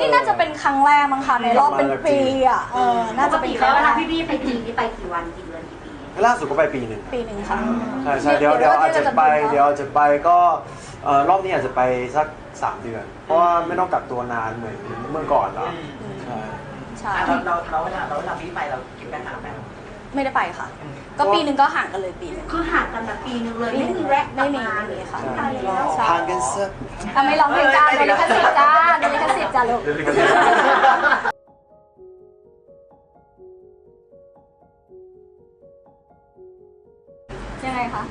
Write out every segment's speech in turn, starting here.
นี่น่าจะเป็นครั้งแรกมั้งคะในรอบเป็นปีอะเออน่าจะเป็นคแล้รั้วงเวแรลากพี่ๆไปจีนนี่ไปกี่วันกี่เดือนกี่ปีล่าสุดก็ไปปีหนึ่งปีหนึ่งค่ะใช่ใช่เดี๋ยวเดี๋ยวอาจจะไปเดี๋ยวอาจจะไปก็เอ่อรอบนี้อาจจะไปสักสามเดือน เพราะว่าไม่ต้องกักตัวนานเหมือนเมื่อก่อนแล้วใช่ใช่เราเราเราเวลาเราเวลาพี่ไปเราคิดไปหาแบบ ไม่ได้ไปค่ะ ก็ปีหนึ่งก็ห่างกันเลยปีหนึ่งคือห่างกันแบบปีนึงเลยปีไม่หนึ่มีงแวะกลัไม่บมีมาไม่มีค่ะตายแล้วใช่ ทางกันสักทำไม่ร้องเพลงจ้าโดนลิขสิทธิ์จ้าโดนลิขสิทธิ์จ้าลูกยังไงคะ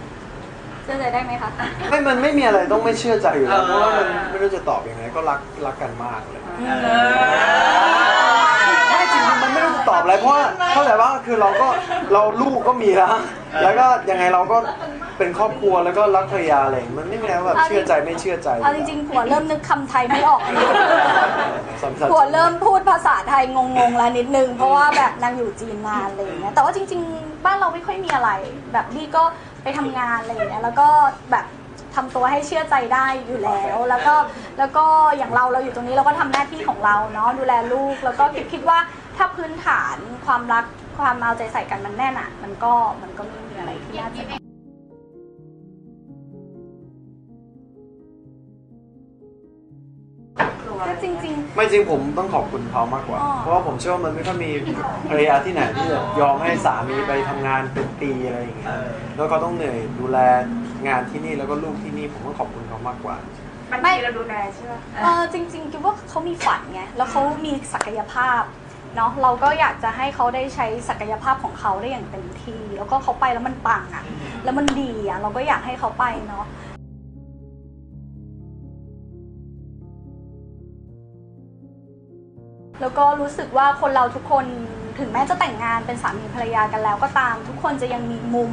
เชื่อใจได้ไหมคะ ไม่มันไม่มีอะไรต้องไม่เชื่อใจอยู่แล้วเพราะว่ามันไม่รู้จะตอบยังไงก็รักรักกันมากเลยไม่จริงๆมันไม่รู้จะ ตอบอะไรเพราะว่าเข้าใจว่าคือเราก็เราลูกก็มีแล้วแล้วก็ยังไงเราก็เป็นครอบครัวแล้วก็รักภรรยาอะไรอย่างเงี้ยมันไม่มีอะไรว่าแบบเชื่อใจไม่เชื่อใจเอาจริงๆผัวเริ่มนึกคำไทยไม่ออกสำคัญผัวเริ่มพูดภาษาไทยงงๆแล้วนิดนึง เพราะว่าแบบนางอยู่จีนนานอะไรอย่างเงี้ยแต่ว่าจริง ๆ บ้านเราไม่ค่อยมีอะไร แบบพี่ก็ไปทำงานอะไรอย่างเงี้ยแล้วก็แบบทำ ตัวให้เชื่อใจได้อยู่แล้ว แล้วก็แล้วก็อย่างเราเราอยู่ตรงนี้เราก็ทำหน้าที่ของเราเนาะดูแลลูก แล้วก็คิดคิดว่าถ้าพื้นฐานความรักความเอาใจใส่กันมันแน่นอะ มันก็มันก็ไม่มีอะไรที่น่าจะ ก็จริง ไม่จริงผมต้องขอบคุณเขามากกว่า อ๋อ เพราะว่าผมเชื่อว่ามันไม่ค่อยมีภรรยาที่ไหนที่จะยอมให้สามีไปทำงานเป็นปีอะไรอย่างเงี้ยแล้วเขาต้องเหนื่อยดูแลงานที่นี่แล้วก็ลูกที่นี่ผมต้องขอบคุณเขามากกว่าบัญชีเราดูแลใช่ไหมๆเออจริงๆคิดว่าเขามีฝันไงแล้วเขามีศักยภาพเนาะเราก็อยากจะให้เขาได้ใช้ศักยภาพของเขาได้อย่างเต็มที่แล้วก็เขาไปแล้วมันปังอะแล้วมันดีอะเราก็อยากให้เขาไปเนาะ แล้วก็รู้สึกว่าคนเราทุกคนถึงแม้จะแต่งงานเป็นสามีภรรยากันแล้วก็ตาม ทุกคนจะยังมีมุม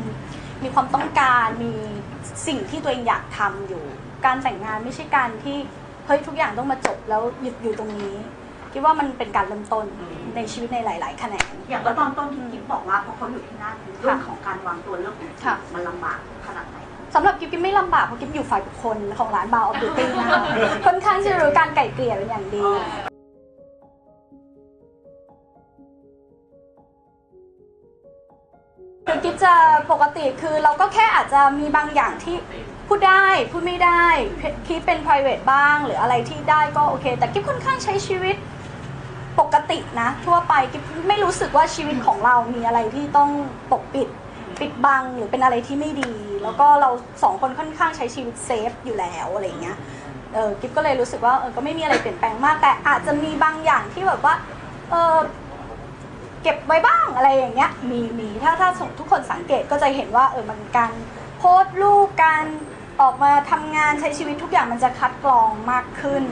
มีความต้องการมีสิ่งที่ตัวเองอยากทำอยู่ การแต่งงานไม่ใช่การที่เฮ้ยทุกอย่างต้องมาจบแล้วหยุดอยู่ตรงนี้คิดว่ามันเป็นการเริ่มต้นในชีวิตในหลาย ๆ แขนงอย่างเมื่อตอนต้นที่กิ๊บบอกว่าพอเขาอยู่ที่นั่นเรื่องของการวางตัวเรื่องของค่ะมันลำบากขนาดไหนสำหรับกิ๊บกิ๊บไม่ลำบากเพราะกิ๊บอยู่ฝ่ายบุคคลของร้านบาร์ออฟบิวตี้นะคะค่อนข้างที่จะรู้การไก่เกลี่ยเป็นอย่างดี กิ๊บจะปกติคือเราก็แค่อาจจะมีบางอย่างที่พูดได้พูดไม่ได้คิดเป็น private บ้าง หรืออะไรที่ได้ก็โอเค แต่กิ๊บค่อนข้างใช้ชีวิตปกตินะ ทั่วไปกิ๊บไม่รู้สึกว่าชีวิตของเรามีอะไรที่ต้องปกปิดปิดบังหรือเป็นอะไรที่ไม่ดี แล้วก็เราสองคนค่อนข้างใช้ชีวิตเซฟอยู่แล้วอะไรเงี้ยเออกิ๊บก็เลยรู้สึกว่าเออก็ไม่มีอะไรเปลี่ยนแปลงมากแต่อาจจะมีบางอย่างที่แบบว่าเออ เก็บไว้บ้างอะไรอย่างเงี้ยมีมีถ้าถ้าทุกคนสังเกตก็จะเห็นว่าเออมันการโพสต์รูปการออกมาทำงานใช้ชีวิตทุกอย่างมันจะคัดกรองมากขึ้น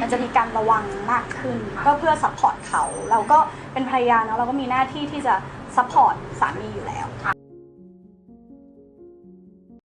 มันจะมีการระวังมากขึ้น ก็เพื่อซัพพอร์ตเขา เราก็เป็นภรรยาเนาะเราก็มีหน้าที่ที่จะซัพพอร์ตสามีอยู่แล้วอะ